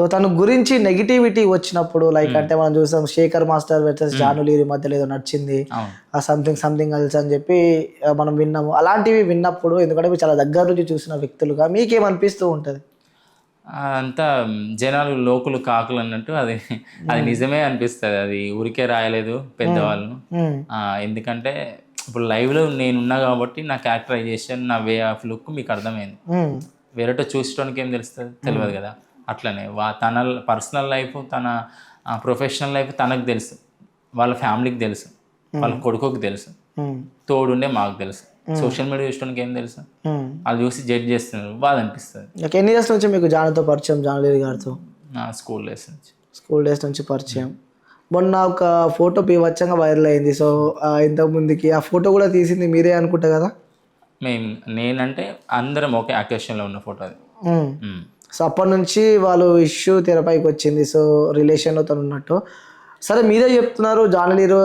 So తన గురించి negativity వచ్చినప్పుడు లైక్ అంటే మనం చూసాం శేఖర్ మాస్టర్ వర్సెస్ జానులీరి మధ్యలో ఏదో నడిచింది. ఆ సంథింగ్ సంథింగ్ ఎల్స్ అని చెప్పి మనం విన్నాము. అలాంటివి విన్నప్పుడు ఎందుకంటే మీరు చాలా దగ్గర నుంచి చూసిన వ్యక్తులుగా మీకేమనిపిస్తూ ఉంటుంది? అంతా జనాలు లోకులు కాకులు అన్నట్టు అది అది నిజమే అనిపిస్తుంది. అది ఊరికే రాయలేదు పెద్దవాళ్ళు ఎందుకంటే ఇప్పుడు లైవ్లో నేను ఉన్నా కాబట్టి నా క్యారెక్టరైజేషన్ నా వే ఆఫ్ లుక్ మీకు అర్థమైంది. వేరేటో చూసడానికి ఏం తెలుస్తుంది? తెలియదు కదా. అట్లనే వా తన పర్సనల్ లైఫ్ తన ప్రొఫెషనల్ లైఫ్ తనకు తెలుసు. వాళ్ళ ఫ్యామిలీకి తెలుసు. వాళ్ళ కొడుకుకి తెలుసు. తోడుండే మాకు తెలుసు. సోషల్ మీడియా చూసడానికి ఏం తెలుసు. వాళ్ళు చూసి జడ్జ్ చేస్తున్నారు. బాధ అనిపిస్తుంది ఎన్ని ఇయర్స్ నుంచి మీకు జానుతో పరిచయం? జానులీరి గారితో? నా స్కూల్ డేస్ నుంచి. స్కూల్ డేస్ నుంచి పరిచయం. మొన్న ఒక ఫోటో బీవచ్చంగా వైరల్ అయింది. సో ఇంతకు ముందుకి ఆ ఫోటో కూడా తీసింది మీరే అనుకుంటా కదా? మేము నేనంటే అందరం ఒకే అకేషన్లో ఉన్న ఫోటో అది. సో అప్పటి నుంచి వాళ్ళు ఇష్యూ తెరపైకి వచ్చింది. సో రిలేషన్లో తను ఉన్నట్టు. సరే మీరే చెప్తున్నారు జానులీరు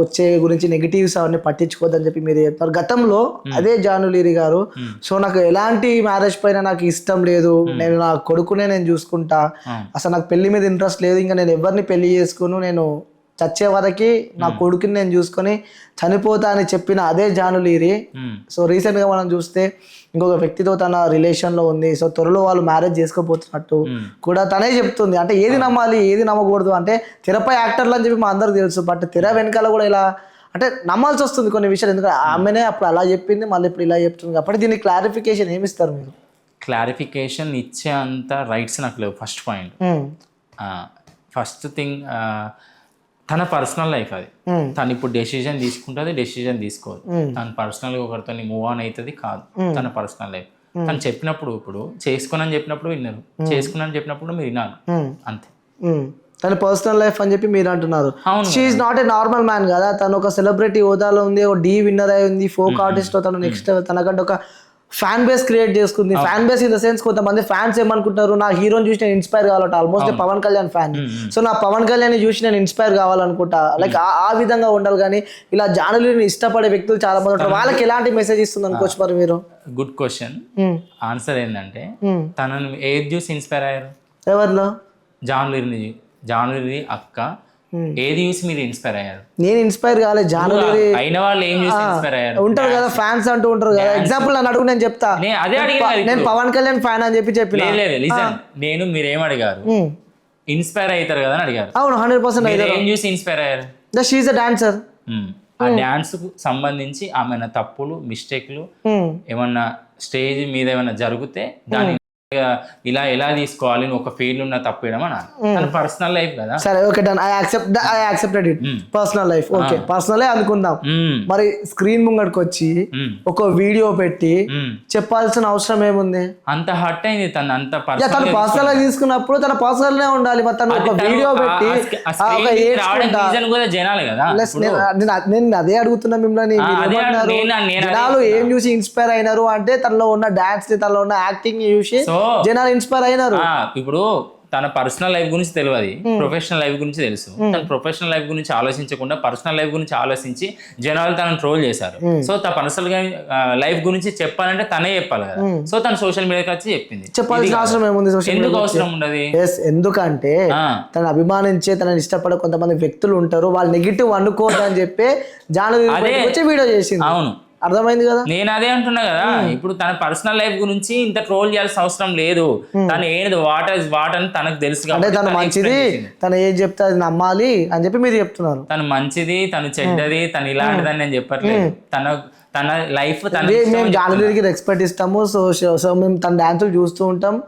వచ్చే గురించి నెగిటివ్స్ అవన్నీ పట్టించుకోవద్దని చెప్పి మీరే చెప్తున్నారు. గతంలో అదే జానులీరి గారు సో నాకు ఎలాంటి మ్యారేజ్ పైన నాకు ఇష్టం లేదు. నేను నా కొడుకునే నేను చూసుకుంటా. అసలు నాకు పెళ్ళి మీద ఇంట్రెస్ట్ లేదు. ఇంకా నేను ఎవరిని పెళ్ళి చేసుకును నేను చచ్చే వరకి నా కొడుకుని నేను చూసుకొని చనిపోతా అని చెప్పిన అదే జానులీరి. సో రీసెంట్గా మనం చూస్తే ఇంకొక వ్యక్తితో తన రిలేషన్లో ఉంది. సో త్వరలో వాళ్ళు మ్యారేజ్ చేసుకోబోతున్నట్టు. కూడా తనే చెప్తుంది. అంటే ఏది నమ్మాలి ఏది నమ్మకూడదు అంటే తెరపై యాక్టర్లు అని చెప్పి మా అందరికి తెలుసు. బట్ తెర వెనకాల కూడా ఇలా అంటే నమ్మాల్సి వస్తుంది కొన్ని విషయాలు. ఎందుకంటే ఆమెనే అప్పుడు అలా చెప్పింది మళ్ళీ ఇప్పుడు ఇలా చెప్తుంది. కాబట్టి దీనికి క్లారిఫికేషన్ ఏమిస్తారు మీరు? క్లారిఫికేషన్ ఇచ్చే అంత రైట్స్ నాకు లేవు. First point. ఫస్ట్ థింగ్ తన పర్సనల్ లైఫ్ అది. తను ఇప్పుడు డెసిజన్ తీసుకుంటుంది డెసిజన్ తీసుకోదు. తను పర్సనల్గా ఒకరితో మూవ్ ఆన్ అవుతుంది కాదు. తన పర్సనల్ లైఫ్. తను చెప్పినప్పుడు ఇప్పుడు చేసుకుని చెప్పినప్పుడు విన్నారు. చేసుకున్నాను చెప్పినప్పుడు మీరు మ్మ్. అంతే. తన పర్సనల్ లైఫ్ అని చెప్పి మీరు అంటున్నారు. She's not a normal man కదా. తను ఒక సెలబ్రిటీ హోదాలో ఉంది ఒక డీ విన్నర్ అయి ఉంది ఫోక్ ఆర్టిస్ట్ తను నెక్స్ట్ తనకంటే ఒక ఫ్యాన్ బేస్ క్రియేట్ చేసుకుంది. Fan base in the sense కొంతమంది ఫ్యాన్స్ ఏమనుకుంటారు నా హీరోని చూసి నేను ఇన్స్పైర్ కావాలంట. Almost Pavan Kalyan fan so నా పవన్ కళ్యాణ్ చూసి నేను ఇన్స్పైర్ కావాలనుకుంటా. లైక్ ఆ విధంగా ఉండాలి కానీ ఇలా జానులీని ఇష్టపడే వ్యక్తులు చాలా మంది ఉంటారు. వాళ్ళకి ఎలాంటి మెసేజ్ ఇస్తుంది అనుకోవచ్చు మరి మీరు? Good question. ఆన్సర్ ఏంటంటే. తనను ఏది చూసి ఇన్స్పైర్ అయ్యారు? ఎవరిలో? జాన్లూరిని జాన్లూరి అక్క ఏది చూసి మీరు ఇన్స్పైర్ అయ్యారు? నేను ఇన్స్పైర్ కాలే జానులీరి అయిన వాళ్ళు ఏం చూసి ఇన్స్పైర్ అయ్యారు? ఉంటారు కదా ఫ్యాన్స్ అంటూ ఉంటారు కదా. ఎగ్జాంపుల్ నన్ను అడుగు నేను చెప్తా. అదే నేను పవన్ కళ్యాణ్ ఫ్యాన్ అని చెప్పి చెప్పిన? లేదు లేదు లిజన్ నేను మీరేం అడిగారు? మ్మ్. ఇన్స్పైర్ అవుతారు కదా అని అడిగారు. అవును హండ్రెడ్ పర్సెంట్ మీరు ఏం చూసి ఇన్స్పైర్ అయ్యారు? The she's a dancer. ఆ డాన్స్కు సంబంధించి ఆమె తప్పులు మిస్టేక్లు ఏమన్నా స్టేజ్ మీద ఏమన్నా జరిగితే దాన్ని ఇలా ఎలా తీసుకోవాలి నువ్వు ఒక ఫీల్ ఉన్న తప్పు వేయడం అని తన పర్సనల్ లైఫ్ కదా. సరే okay done I accept I accepted it personal life okay పర్సనలే అనుకుందాం. మరి స్క్రీన్ ముంగడికి వచ్చి. ఒక వీడియో పెట్టి. చెప్పాల్సిన అవసరం ఏముంది? అంత హర్ట్ అయింది తను అంత తను పర్సనల్గా తీసుకున్నప్పుడు తన పర్సనల్ నే ఉండాలి మరి తను ఒక వీడియో పెట్టి జనాలు కదా. నేను అదే అడుగుతున్నా మిమ్మల్ని జనాలు ఏం చూసి ఇన్స్పైర్ అయినారు అంటే తనలో ఉన్న డాన్స్ని తనలో ఉన్న యాక్టింగ్ చూసి సో జనాలు ఇన్స్పైర్ అయినారు. ఇప్పుడు తన పర్సనల్ లైఫ్ గురించి తెలియదు ప్రొఫెషనల్ లైఫ్ గురించి తెలుసు. తన ప్రొఫెషనల్ లైఫ్ గురించి ఆలోచించకుండా పర్సనల్ లైఫ్ గురించి ఆలోచించి జనాలు తనను ట్రోల్ చేశారు. సో తన పర్సనల్ లైఫ్ గురించి చెప్పాలంటే తనే చెప్పాలి కదా. సో తను సోషల్ మీడియాకి వచ్చి చెప్పింది. చెప్పాల్సిన అవసరం ఏముంది ఎందుకు అవసరం ఉండదు? ఎస్ ఎందుకంటే ఆ, తనని అభిమానించే తనని ఇష్టపడే కొంతమంది వ్యక్తులు ఉంటారు. వాళ్ళు నెగిటివ్ అనుకోవద్దు అని చెప్పి జానవి వచ్చి వీడియో చేసింది. అవును. అర్థమైంది కదా? నేను అదే అంటున్నా కదా ఇప్పుడు తన పర్సనల్ లైఫ్ గురించి ఇంత ట్రోల్ చేయాల్సిన అవసరం లేదు. తను ఏంది వాట్ ఇస్ వాట్ అని తనకు తెలుసు అంటే తను మంచిది. తను ఏం చెప్తే అది నమ్మాలి అని చెప్పి మీరు చెప్తున్నారు. తను మంచిది తను చెడ్డది తను ఇలాంటిదని నేను చెప్పట్లేదు. తన తన లైఫ్ తన మేము జానవికి రెస్పెక్ట్ ఇస్తాము సో సో- సో మేము తన డాన్సులు చూస్తూ ఉంటాం.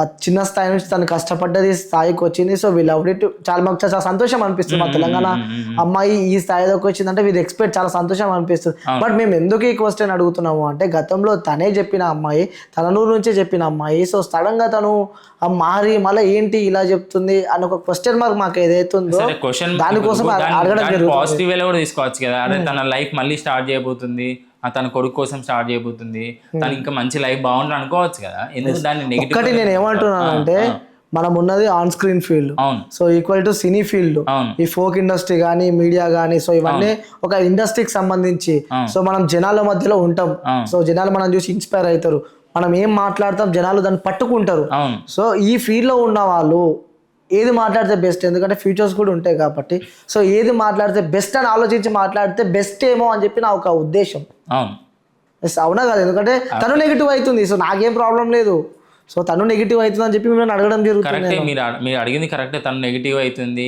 ఆ చిన్న స్థాయి నుంచి తను కష్టపడ్డది స్థాయికి వచ్చింది. సో వీ లవ్ ఇట్ చాలా మాకు చాలా సంతోషం అనిపిస్తుంది మా తెలంగాణ అమ్మాయి ఈ స్థాయిలోకి వచ్చిందంటే వీరు ఎక్స్పెక్ట్ చాలా సంతోషం అనిపిస్తుంది. బట్ మేము ఎందుకు ఈ క్వశ్చన్ అడుగుతున్నాము అంటే గతంలో తనే చెప్పిన అమ్మాయి తలనూరు నుంచే చెప్పిన అమ్మాయి. సో సడన్గా తను మారి మళ్ళీ ఏంటి ఇలా చెప్తుంది అని ఒక క్వశ్చన్ మార్క్ మాకు ఏదైతే ఉందో సరే క్వశ్చన్ దానికోసం అడగడం పాజిటివ్ వేలో కూడా తీసుకోవచ్చు కదా. తన లైఫ్ మళ్ళీ స్టార్ట్ చేయబోతుంది. తన కొడుకు కోసం స్టార్ట్ చేయబోతుంది. తను ఇంకా మంచి లైఫ్ బాగుంటుంది అనుకోవచ్చు కదా. ఎందుకు దాన్ని నెగిటివ్ నేను ఏమంటున్నానంటే మనం ఉన్నది on screen field so equal to cine field ఈ ఫోక్ ఇండస్ట్రీ కానీ మీడియా కానీ సో ఇవన్నీ ఒక ఇండస్ట్రీకి సంబంధించి. సో మనం జనాల మధ్యలో ఉంటాం. సో జనాలు మనం చూసి ఇన్స్పైర్ అవుతారు. మనం ఏం మాట్లాడతాం జనాలు దాన్ని పట్టుకుంటారు. సో ఈ ఫీల్డ్లో ఉన్న వాళ్ళు ఏది మాట్లాడితే బెస్ట్ ఎందుకంటే ఫ్యూచర్స్ కూడా ఉంటాయి కాబట్టి. సో ఏది మాట్లాడితే బెస్ట్ అని ఆలోచించి మాట్లాడితే బెస్ట్ ఏమో అని చెప్పి నా ఒక ఉద్దేశం. అవును. ఎస్ అవునా కదా? ఎందుకంటే తను నెగిటివ్ అవుతుంది. సో నాకేం ప్రాబ్లం లేదు. సో తను నెగిటివ్ అవుతుంది అని చెప్పి మిమ్మల్ని అడగడం జరుగుతుంది కరెక్టే మీరు మీరు అడిగింది కరెక్టే తను నెగిటివ్ అవుతుంది.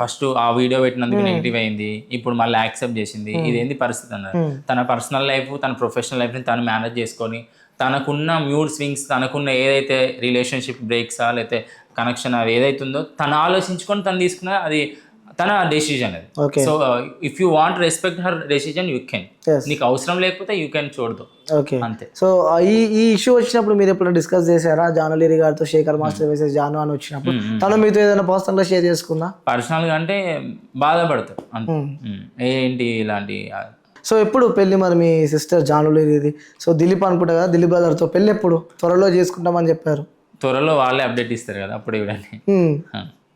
ఫస్ట్ ఆ వీడియో పెట్టినందుకు నెగిటివ్ అయింది. ఇప్పుడు మళ్ళీ యాక్సెప్ట్ చేసింది. ఇది ఏంది పరిస్థితి అన్నారు. తన పర్సనల్ లైఫ్ తన ప్రొఫెషనల్ లైఫ్ని తను మేనేజ్ చేసుకొని తనకున్న మ్యూడ్ స్వింగ్స్ తనకున్న ఏదైతే రిలేషన్షిప్ బ్రేక్సా లేకపోతే కనెక్షన్ అది ఏదైతే ఉందో తను ఆలోచించుకొని తను తీసుకున్న అది తన డెసిజన్ అది. So if you want respect her decision you can. నీకు అవసరం లేకపోతే యూ కెన్ చూడదు. ఓకే అంతే. సో ఈ ఈ ఇష్యూ వచ్చినప్పుడు మీరు ఎప్పుడైనా డిస్కస్ చేశారా? జానులేరి గారితో శేఖర్ మాస్టర్ వేసే జాను అని వచ్చినప్పుడు తను మీతో ఏదైనా పర్సనల్గా షేర్ చేసుకుందా? పర్సనల్గా అంటే బాధపడతారు. ఏంటి ఇలాంటి సో ఎప్పుడు పెళ్ళి మరి మీ సిస్టర్ జానులేరిది సో దిలీప్ అనుకుంటా కదా దిలీప్ బ్రదర్తో పెళ్ళి ఎప్పుడు? త్వరలో చేసుకుంటామని చెప్పారు. త్వరలో వాళ్ళే అప్డేట్ ఇస్తారు కదా అప్పుడు ఇవ్వండి హ్మ్.